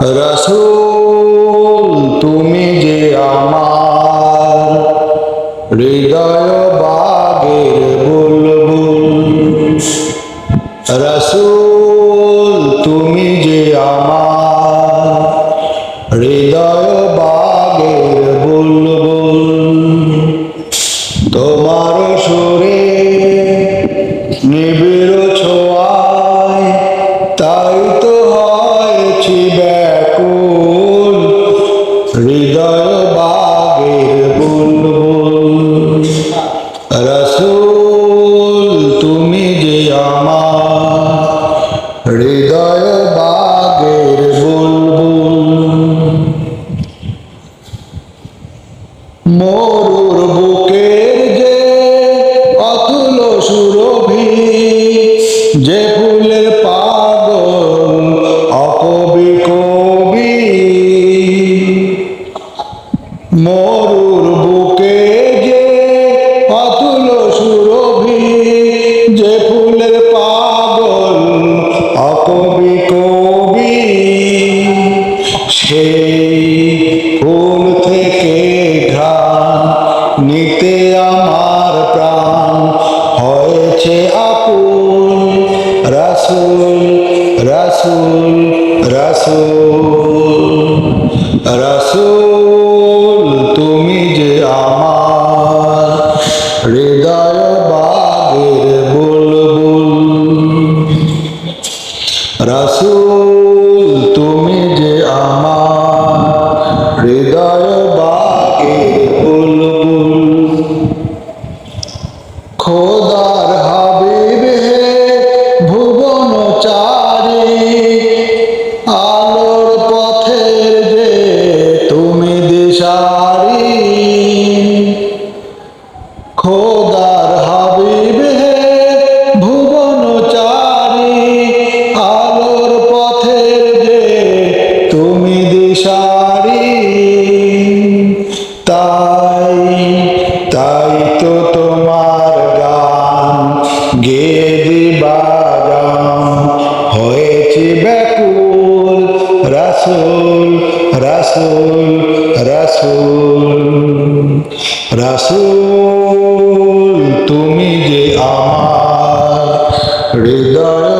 রসুল তুমি যে আমার হৃদয় বাগের বুলবুল। রসুল তুমি যে আমার হৃদয় বাগের হৃদয় বাগের মরুর বুকের যে অতুল সুরভি, যে ফুলের পাগল অকবি কবি। মরুর বুকে যে সেই ফুল থেকে ঘ্রাণ নিতে আমার প্রাণ। হয়েছে তুমি যে আমার রাসুল রাসুল রাসুল রাসুল। রাসুল তুমি যে আমার হৃদয়